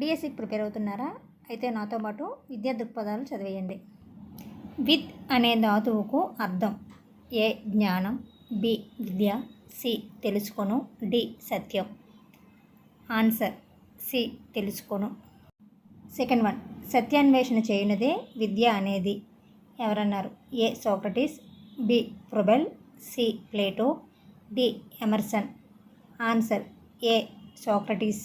డిఎస్సికి ప్రిపేర్ అవుతున్నారా? అయితే నాతో పాటు విద్యా దృక్పథాలు చదివేయండి. విత్ అనే ధాతువుకు అర్థం. ఏ జ్ఞానం బి విద్య సి తెలుసుకొను డి సత్యం. ఆన్సర్ సి తెలుసుకొను. సెకండ్ వన్ సత్యాన్వేషణ చేయనిదే విద్య అనేది. ఎవరన్నారు? A Socrates B Froebel C Plato D Emerson. Answer A Socrates.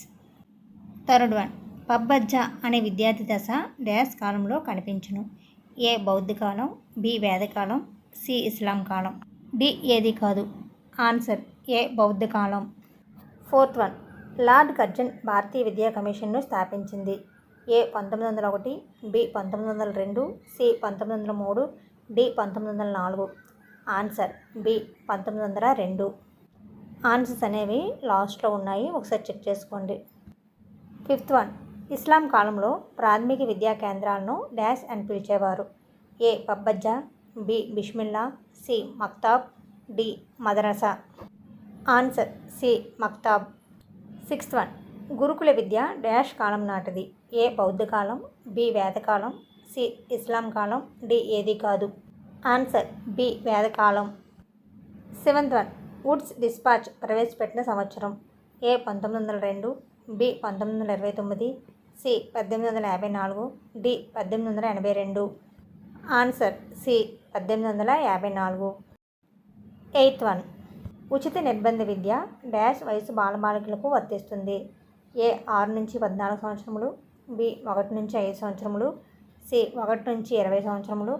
Third one పబ్బజ్జ అనే విద్యార్థి దశ డ్యాష్ కాలంలో కనిపించును. ఏ బౌద్ధ కాలం బి వేదకాలం సి ఇస్లాం కాలం. డి ఏది కాదు? ఆన్సర్ ఏ బౌద్ధ కాలం. ఫోర్త్ వన్ లార్డ్ కర్జన్ భారతీయ విద్యా కమిషన్ను స్థాపించింది. ఏ పంతొమ్మిది వందల ఒకటి బి పంతొమ్మిది వందల రెండు సి పంతొమ్మిది వందల మూడు డి పంతొమ్మిది వందల నాలుగు. ఆన్సర్ బి పంతొమ్మిది వందల రెండు. ఆన్సర్స్ అనేవి లాస్ట్లో ఉన్నాయి. ఒకసారి చెక్ చేసుకోండి. Fifth one. ఇస్లాం కాలంలో ప్రాథమిక విద్యా కేంద్రాలను డాష్ అని పిలిచేవారు. ఏ. పబ్బజ్జా బి. బిష్మిల్లా సి. మక్తాబ్ D. Madrasa. Answer C. మక్తాబ్. Sixth one. గురుకుల విద్య డాష్ కాలం నాటిది. ఏ. బౌద్ధ కాలం బి. వేదకాలం సి. ఇస్లాం కాలం డి. ఏది కాదు. Answer B. వేదకాలం seventh one. Wood's despatch ప్రవేశపెట్టిన సంవత్సరం. ఏ. పంతొమ్మిది వందల రెండు బి పంతొమ్మిది వందల ఇరవై తొమ్మిది సి పద్దెనిమిది వందల యాభై నాలుగు డి పద్దెనిమిది వందల ఎనభై రెండు. ఆన్సర్ సి పద్దెనిమిది వందల యాభై నాలుగు. Eighth one. ఉచిత నిర్బంధ విద్య డాష్ వయసు బాలబాలికలకు వర్తిస్తుంది. ఏ ఆరు నుంచి పద్నాలుగు సంవత్సరములు బి ఒకటి నుంచి ఐదు సంవత్సరములు సి ఒకటి నుంచి ఇరవై సంవత్సరములు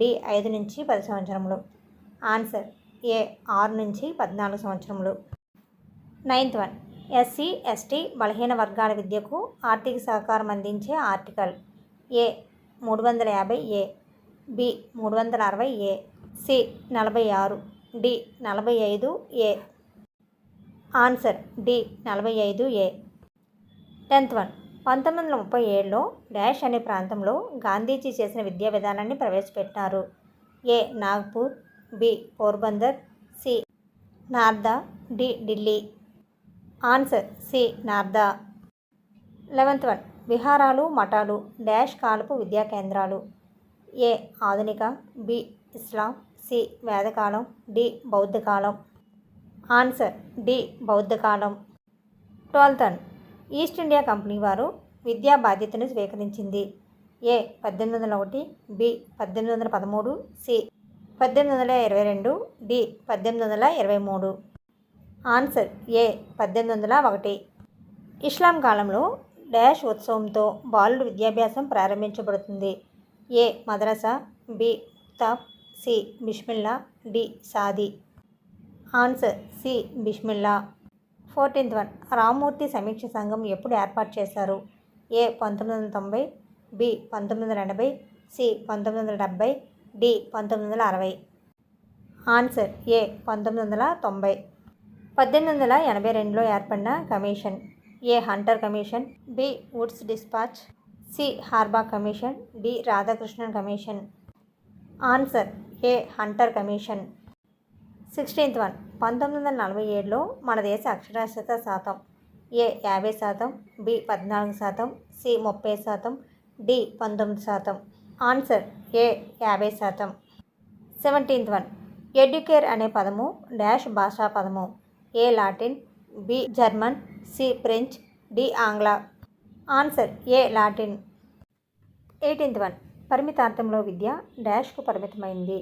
డి ఐదు నుంచి పది సంవత్సరములు. ఆన్సర్ ఏ ఆరు నుంచి పద్నాలుగు సంవత్సరములు. Ninth one. ఎస్సీ ఎస్టీ బలహీన వర్గాల విద్యకు ఆర్థిక సహకారం అందించే ఆర్టికల్ ఏ మూడు వందల యాభై ఏ బి మూడు వందల అరవై ఏ సి నలభై ఆరు డి నలభై ఐదు ఏ. ఆన్సర్ డి నలభై ఐదు ఏ. Tenth one. పంతొమ్మిది వందల ముప్పై ఏడులో డాష్ అనే ప్రాంతంలో గాంధీజీ చేసిన విద్యా విధానాన్ని ప్రవేశపెట్టినారు A Nagpur B Porbandar C Wardha D Delhi. Answer C. Wardha. Eleventh one. విహారాలు మఠాలు డాష్ కాలపు విద్యా కేంద్రాలు. ఏ. ఆధునిక. బి. ఇస్లాం. సి. వేదకాలం. D. బౌద్ధకాలం. Answer D. బౌద్ధకాలం. Twelfth one. East India Company వారు విద్యా బాధ్యతను స్వీకరించింది. ఏ. పద్దెనిమిది వందల ఒకటి. బి. పద్దెనిమిది వందల పదమూడు. సి. పద్దెనిమిది వందల ఇరవై రెండు. డి. పద్దెనిమిది వందల ఇరవై మూడు. ఆన్సర్ ఏ పద్దెనిమిది వందల ఒకటి. ఇస్లాం కాలంలో డాష్ ఉత్సవంతో బాలుడు విద్యాభ్యాసం ప్రారంభించబడుతుంది. ఏ మద్రసా బి తాబ్ సి బిష్మిల్లా డి సాది. ఆన్సర్ సి బిష్మిల్లా ఫోర్టీన్త్ వన్ రామ్మూర్తి సమీక్ష సంఘం ఎప్పుడు ఏర్పాటు చేశారు? ఏ పంతొమ్మిది వందల తొంభై బి పంతొమ్మిది వందల ఎనభై సి పంతొమ్మిది వందల డెబ్భై డి పంతొమ్మిది వందల అరవై. ఆన్సర్ ఏ పంతొమ్మిది వందల తొంభై. పద్దెనిమిది వందల ఎనభై రెండులో ఏర్పడిన commission A Hunter commission B Wood's despatch C హార్బా commission D Radhakrishnan commission. Answer A Hunter commission. Sixteenth one పంతొమ్మిది వందల నలభై ఏడులో మన దేశ అక్షరాస్యత శాతం ఏ యాభై శాతం బి పద్నాలుగు శాతం సి ముప్పై శాతం డి పంతొమ్మిది శాతం. ఆన్సర్ ఏ యాభై శాతం. సెవెంటీన్త్ వన్ ఎడ్యుకేర్ అనే పదము డాష్ భాషా పదము. A Latin B German C French D ఆంగ్ల. Answer A Latin. Eighteenth one. పరిమితార్థంలో విద్య డాష్కు పరిమితమైంది.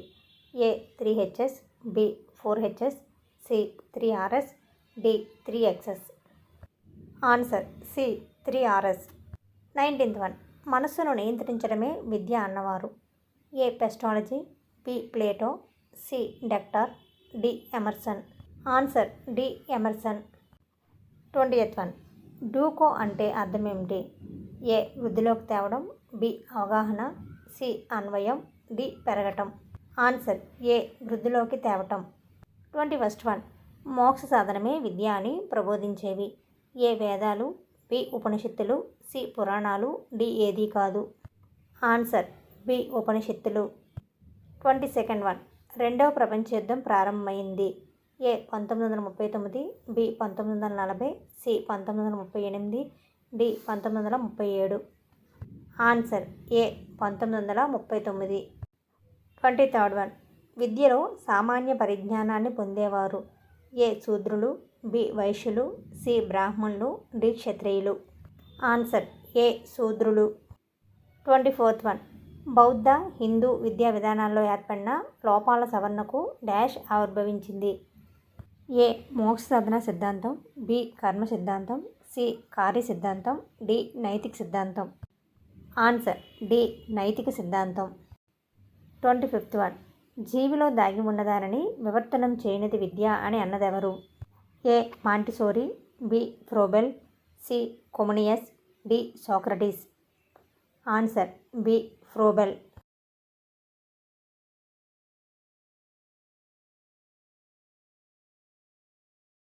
A three Hs B four Hs C three Rs D three Xs. Answer C three Rs. Nineteenth one. మనస్సును నియంత్రించడమే విద్య అన్నవారు. A Pestalozzi B Plato C డెక్టర్ D Emerson. Answer D Emerson. Twenty eighth one. డూకో అంటే అర్థం ఏమిటి ఏ. వృద్ధిలోకి తేవడం. B. అవగాహన. సి. అన్వయం. డి. పెరగటం. Answer A. వృద్ధిలోకి తేవటం. Twenty first one. మోక్ష సాధనమే విద్య అని ప్రబోధించేవి. ఏ. వేదాలు. బి. ఉపనిషత్తులు. సి. పురాణాలు. డి. ఏదీ కాదు. Answer B. ఉపనిషత్తులు. Twenty second one. రెండవ ప్రపంచ యుద్ధం ప్రారంభమైంది. ఏ పంతొమ్మిది వందల ముప్పై తొమ్మిది బి పంతొమ్మిది వందల నలభై సి పంతొమ్మిది వందల ముప్పై ఎనిమిది డి పంతొమ్మిది వందల ముప్పై ఏడు. ఆన్సర్ ఏ పంతొమ్మిది వందల ముప్పై తొమ్మిది. ట్వంటీ థర్డ్ వన్ విద్యలో సామాన్య పరిజ్ఞానాన్ని పొందేవారు. ఏ శూద్రులు బి వైశ్యులు సి బ్రాహ్మణులు డి క్షత్రియులు. ఆన్సర్ ఏ శూద్రులు. ట్వంటీ ఫోర్త్ వన్ బౌద్ధ హిందూ విద్యా విధానాల్లో ఏర్పడిన లోపాల సవరణకు డాష్ ఆవిర్భవించింది. ఏ. మోక్ష సాధన సిద్ధాంతం. బి. కర్మ సిద్ధాంతం. సి. కార్య సిద్ధాంతం. డి. నైతిక సిద్ధాంతం. ఆన్సర్. డి. నైతిక సిద్ధాంతం. Twenty fifth one. జీవిలో దాగి ఉన్నదానని వివర్తనం చేయనిది విద్య అని అన్నదెవరు? A. Montessori. B. Froebel. C. Comenius. D. Socrates. Answer. B. Froebel.